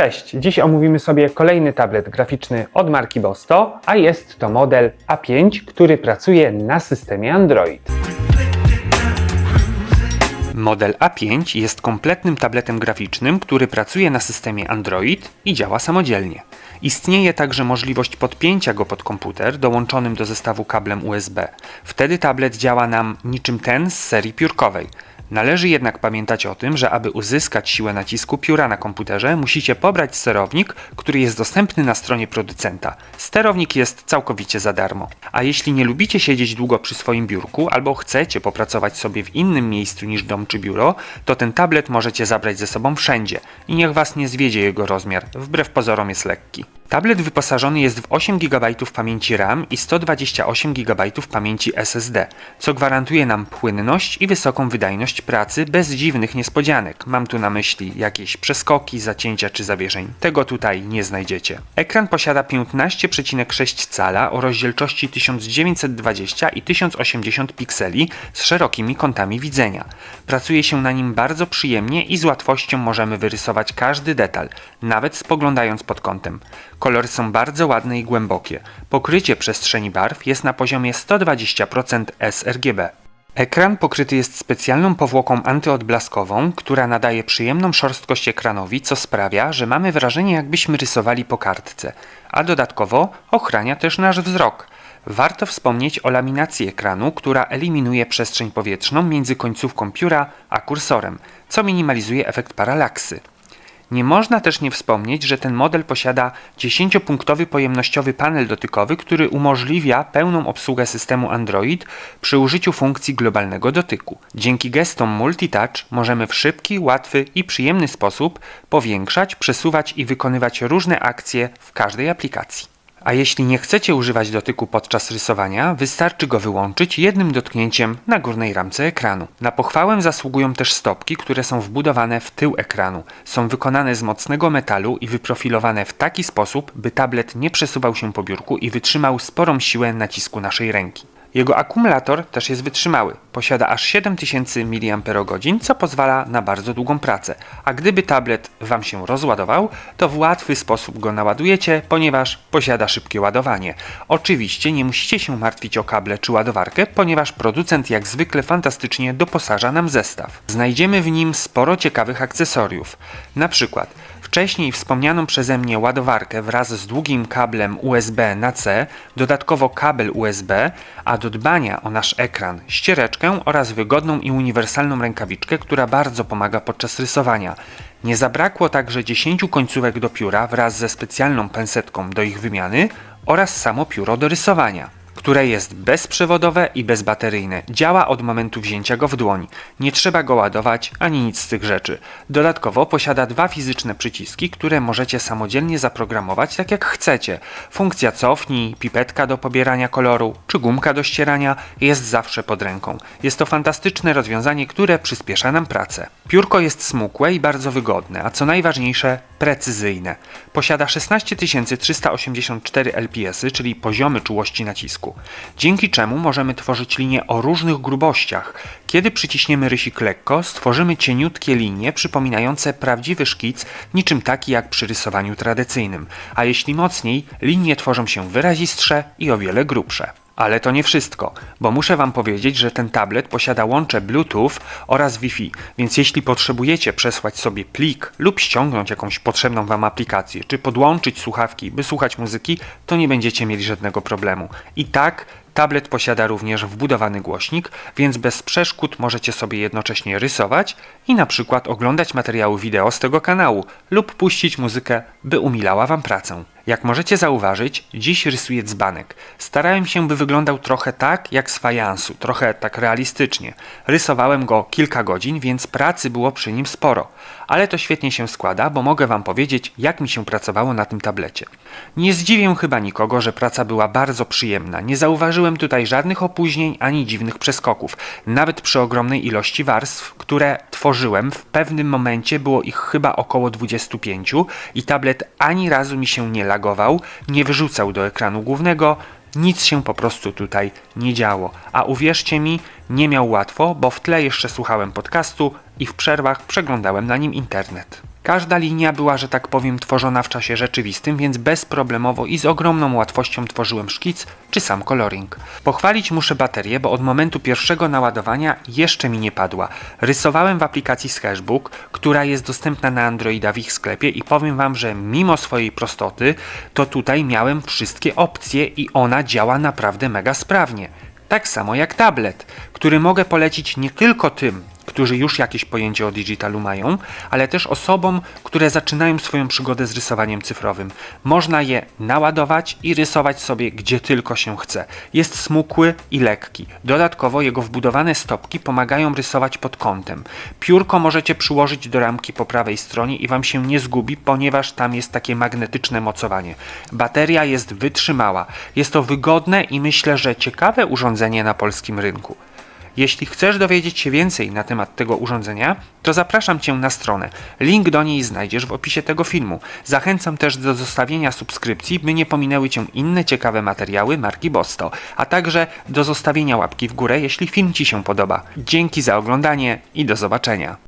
Cześć, dziś omówimy sobie kolejny tablet graficzny od marki Bosto, a jest to model A5, który pracuje na systemie Android. Model A5 jest kompletnym tabletem graficznym, który pracuje na systemie Android i działa samodzielnie. Istnieje także możliwość podpięcia go pod komputer dołączonym do zestawu kablem USB. Wtedy tablet działa nam niczym ten z serii piórkowej. Należy jednak pamiętać o tym, że aby uzyskać siłę nacisku pióra na komputerze, musicie pobrać sterownik, który jest dostępny na stronie producenta. Sterownik jest całkowicie za darmo. A jeśli nie lubicie siedzieć długo przy swoim biurku albo chcecie popracować sobie w innym miejscu niż dom czy biuro, to ten tablet możecie zabrać ze sobą wszędzie i niech was nie zwiedzie jego rozmiar, wbrew pozorom jest lekki. Tablet wyposażony jest w 8 GB pamięci RAM i 128 GB pamięci SSD, co gwarantuje nam płynność i wysoką wydajność pracy bez dziwnych niespodzianek. Mam tu na myśli jakieś przeskoki, zacięcia czy zawieszeń. Tego tutaj nie znajdziecie. Ekran posiada 15,6 cala o rozdzielczości 1920 i 1080 pikseli z szerokimi kątami widzenia. Pracuje się na nim bardzo przyjemnie i z łatwością możemy wyrysować każdy detal, nawet spoglądając pod kątem. Kolory są bardzo ładne i głębokie. Pokrycie przestrzeni barw jest na poziomie 120% sRGB. Ekran pokryty jest specjalną powłoką antyodblaskową, która nadaje przyjemną szorstkość ekranowi, co sprawia, że mamy wrażenie jakbyśmy rysowali po kartce, a dodatkowo ochrania też nasz wzrok. Warto wspomnieć o laminacji ekranu, która eliminuje przestrzeń powietrzną między końcówką pióra a kursorem, co minimalizuje efekt paralaksy. Nie można też nie wspomnieć, że ten model posiada 10-punktowy pojemnościowy panel dotykowy, który umożliwia pełną obsługę systemu Android przy użyciu funkcji globalnego dotyku. Dzięki gestom multitouch możemy w szybki, łatwy i przyjemny sposób powiększać, przesuwać i wykonywać różne akcje w każdej aplikacji. A jeśli nie chcecie używać dotyku podczas rysowania, wystarczy go wyłączyć jednym dotknięciem na górnej ramce ekranu. Na pochwałę zasługują też stopki, które są wbudowane w tył ekranu. Są wykonane z mocnego metalu i wyprofilowane w taki sposób, by tablet nie przesuwał się po biurku i wytrzymał sporą siłę nacisku naszej ręki. Jego akumulator też jest wytrzymały. Posiada aż 7000 mAh, co pozwala na bardzo długą pracę. A gdyby tablet Wam się rozładował, to w łatwy sposób go naładujecie, ponieważ posiada szybkie ładowanie. Oczywiście nie musicie się martwić o kable czy ładowarkę, ponieważ producent jak zwykle fantastycznie doposaża nam zestaw. Znajdziemy w nim sporo ciekawych akcesoriów. Na przykład wcześniej wspomnianą przeze mnie ładowarkę wraz z długim kablem USB na C, dodatkowo kabel USB, a do dbania o nasz ekran ściereczkę oraz wygodną i uniwersalną rękawiczkę, która bardzo pomaga podczas rysowania. Nie zabrakło także 10 końcówek do pióra wraz ze specjalną pensetką do ich wymiany oraz samo pióro do rysowania które jest bezprzewodowe i bezbateryjne. Działa od momentu wzięcia go w dłoń. Nie trzeba go ładować ani nic z tych rzeczy. Dodatkowo posiada dwa fizyczne przyciski, które możecie samodzielnie zaprogramować tak jak chcecie. Funkcja cofnij, pipetka do pobierania koloru czy gumka do ścierania jest zawsze pod ręką. Jest to fantastyczne rozwiązanie, które przyspiesza nam pracę. Piórko jest smukłe i bardzo wygodne, a co najważniejsze precyzyjne. Posiada 16384 LPS, czyli poziomy czułości nacisku, dzięki czemu możemy tworzyć linie o różnych grubościach. Kiedy przyciśniemy rysik lekko, stworzymy cieniutkie linie przypominające prawdziwy szkic, niczym taki jak przy rysowaniu tradycyjnym, a jeśli mocniej, linie tworzą się wyrazistsze i o wiele grubsze. Ale to nie wszystko, bo muszę Wam powiedzieć, że ten tablet posiada łącze Bluetooth oraz Wi-Fi, więc jeśli potrzebujecie przesłać sobie plik lub ściągnąć jakąś potrzebną Wam aplikację, czy podłączyć słuchawki, by słuchać muzyki, to nie będziecie mieli żadnego problemu. I tak Tablet posiada również wbudowany głośnik, więc bez przeszkód możecie sobie jednocześnie rysować i na przykład oglądać materiały wideo z tego kanału lub puścić muzykę, by umilała Wam pracę. Jak możecie zauważyć, dziś rysuję dzbanek. Starałem się, by wyglądał trochę tak jak z fajansu, trochę tak realistycznie. Rysowałem go kilka godzin, więc pracy było przy nim sporo. Ale to świetnie się składa, bo mogę Wam powiedzieć, jak mi się pracowało na tym tablecie. Nie zdziwię chyba nikogo, że praca była bardzo przyjemna. Nie zauważyłem tutaj żadnych opóźnień ani dziwnych przeskoków. Nawet przy ogromnej ilości warstw, które tworzyłem, w pewnym momencie było ich chyba około 25 i tablet ani razu mi się nie lagował, nie wyrzucał do ekranu głównego, nic się po prostu tutaj nie działo. A uwierzcie mi, nie miał łatwo, bo w tle jeszcze słuchałem podcastu i w przerwach przeglądałem na nim internet. Każda linia była, że tak powiem, tworzona w czasie rzeczywistym, więc bezproblemowo i z ogromną łatwością tworzyłem szkic czy sam coloring. Pochwalić muszę baterię, bo od momentu pierwszego naładowania jeszcze mi nie padła. Rysowałem w aplikacji Sketchbook, która jest dostępna na Androida w ich sklepie i powiem Wam, że mimo swojej prostoty, to tutaj miałem wszystkie opcje i ona działa naprawdę mega sprawnie. Tak samo jak tablet, który mogę polecić nie tylko tym, którzy już jakieś pojęcie o digitalu mają, ale też osobom, które zaczynają swoją przygodę z rysowaniem cyfrowym. Można je naładować i rysować sobie gdzie tylko się chce. Jest smukły i lekki. Dodatkowo jego wbudowane stopki pomagają rysować pod kątem. Piórko możecie przyłożyć do ramki po prawej stronie i Wam się nie zgubi, ponieważ tam jest takie magnetyczne mocowanie. Bateria jest wytrzymała. Jest to wygodne i myślę, że ciekawe urządzenie na polskim rynku. Jeśli chcesz dowiedzieć się więcej na temat tego urządzenia, to zapraszam Cię na stronę. Link do niej znajdziesz w opisie tego filmu. Zachęcam też do zostawienia subskrypcji, by nie pominęły Cię inne ciekawe materiały marki Bosto, a także do zostawienia łapki w górę, jeśli film Ci się podoba. Dzięki za oglądanie i do zobaczenia.